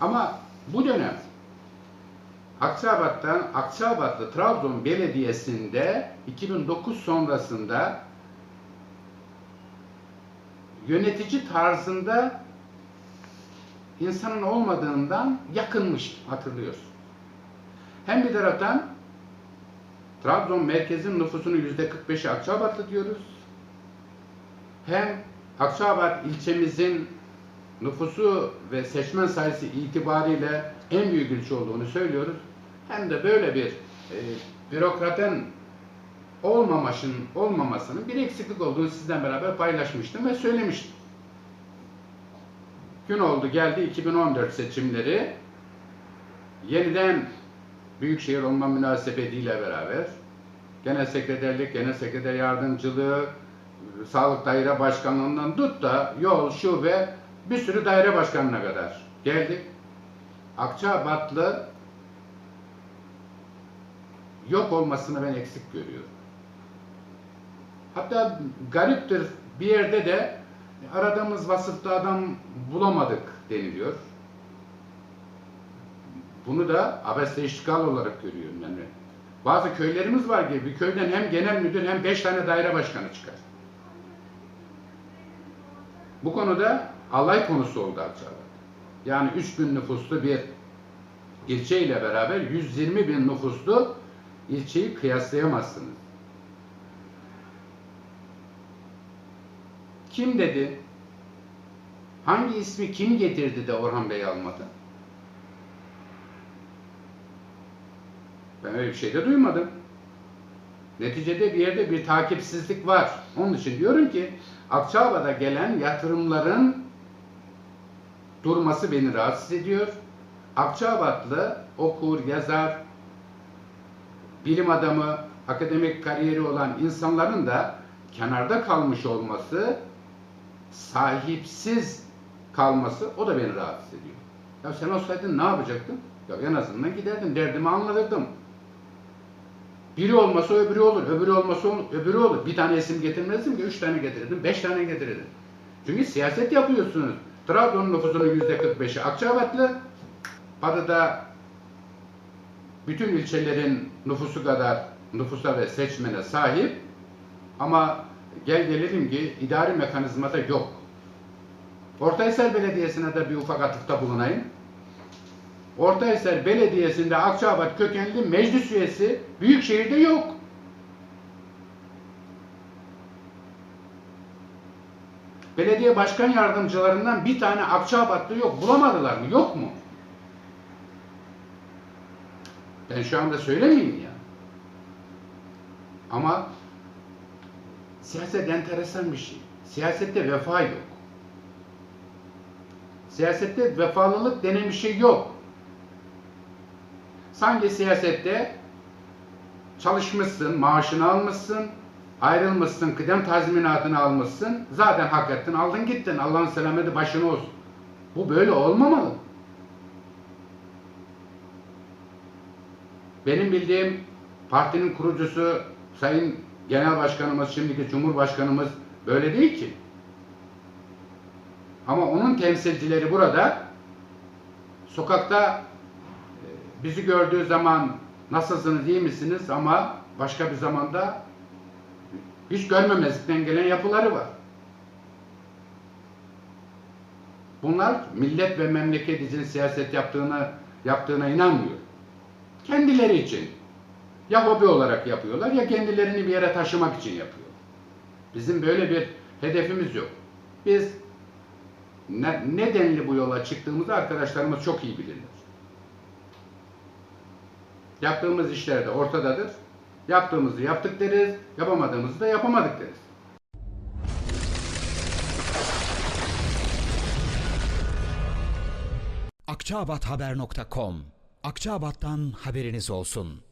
Ama bu dönem Akçabat'tan Akçabatlı Trabzon Belediyesi'nde 2009 sonrasında yönetici tarzında insanın olmadığından yakınmış hatırlıyorsun. Hem bir taraftan Trabzon merkezin nüfusunun yüzde 45'i Akçabatlı diyoruz. Hem Akçabat ilçemizin nüfusu ve seçmen sayısı itibariyle en büyük ilçe olduğunu söylüyoruz. Hem de böyle bir e, bürokratın olmamasının, olmamasının bir eksiklik olduğunu sizden beraber paylaşmıştım ve söylemiştim. Gün oldu geldi 2014 seçimleri. Yeniden Büyükşehir olma münasebetiyle beraber genel sekreterlik, genel sekreter yardımcılığı, sağlık daire başkanlığından tut da yol, şube bir sürü daire başkanına kadar geldik. Akçabatlı yok olmasını ben eksik görüyorum. Hatta gariptir bir yerde de aradığımız vasıfta adam bulamadık deniliyor. Bunu da abesle işgal olarak görüyorum yani. Bazı köylerimiz var ki bir köyden hem genel müdür hem beş tane daire başkanı çıkar. Bu konuda alay konusu oldu Akçabat. Yani 3 bin nüfuslu bir ilçe ile beraber 120 bin nüfuslu ilçeyi kıyaslayamazsınız. Kim dedi? Hangi ismi kim getirdi de Orhan Bey almadı? Ben öyle bir şey de duymadım. Neticede bir yerde bir takipsizlik var. Onun için diyorum ki Akçabat'a gelen yatırımların durması beni rahatsız ediyor. Akçabatlı okur, yazar, bilim adamı, akademik kariyeri olan insanların da kenarda kalmış olması, sahipsiz kalması o da beni rahatsız ediyor. Ya sen olsaydın ne yapacaktın? Ya en azından giderdim, derdimi anlatırdım. Biri olmasa öbürü olur, öbürü olmasa öbürü olur. Bir tane isim getirmezdim ki üç tane getirirdim, beş tane getirirdim. Çünkü siyaset yapıyorsunuz. Trabzon nüfusunun yüzde 45'i Akçabatlı, Batı'da bütün ilçelerin nüfusu kadar nüfusa ve seçmene sahip ama gel gelelim ki idari mekanizmada yok. Ortaysel Belediyesi'ne de bir ufak atıfta bulunayım. Ortaysel Belediyesi'nde Akçabat kökenli meclis üyesi Büyükşehir'de yok. Belediye başkan yardımcılarından bir tane Akçabatlı yok. Bulamadılar mı? Yok mu? Ben şu anda söylemeyeyim ya. Ama siyaset enteresan bir şey. Siyasette vefa yok. Siyasette vefalılık denen bir şey yok. Sanki siyasette çalışmışsın, maaşını almışsın, ayrılmışsın, kıdem tazminatını almışsın, zaten hak ettin, aldın gittin, Allah'ın selameti başına olsun. Bu böyle olmamalı. Benim bildiğim partinin kurucusu Sayın Genel Başkanımız, şimdiki Cumhurbaşkanımız böyle değil ki. Ama onun temsilcileri burada sokakta e, bizi gördüğü zaman nasılsınız, iyi misiniz ama başka bir zamanda hiç görmemezlikten gelen yapıları var. Bunlar millet ve memleket için siyaset yaptığına yaptığına inanmıyor. Kendileri için ya hobi olarak yapıyorlar ya kendilerini bir yere taşımak için yapıyor. Bizim böyle bir hedefimiz yok. Biz ne, nedenli bu yola çıktığımızı arkadaşlarımız çok iyi bilirler. Yaptığımız işler de ortadadır. Yaptığımızı yaptık deriz, yapamadığımızı da yapamadık deriz. Akçaabathaber.com Akçaabat'tan haberiniz olsun.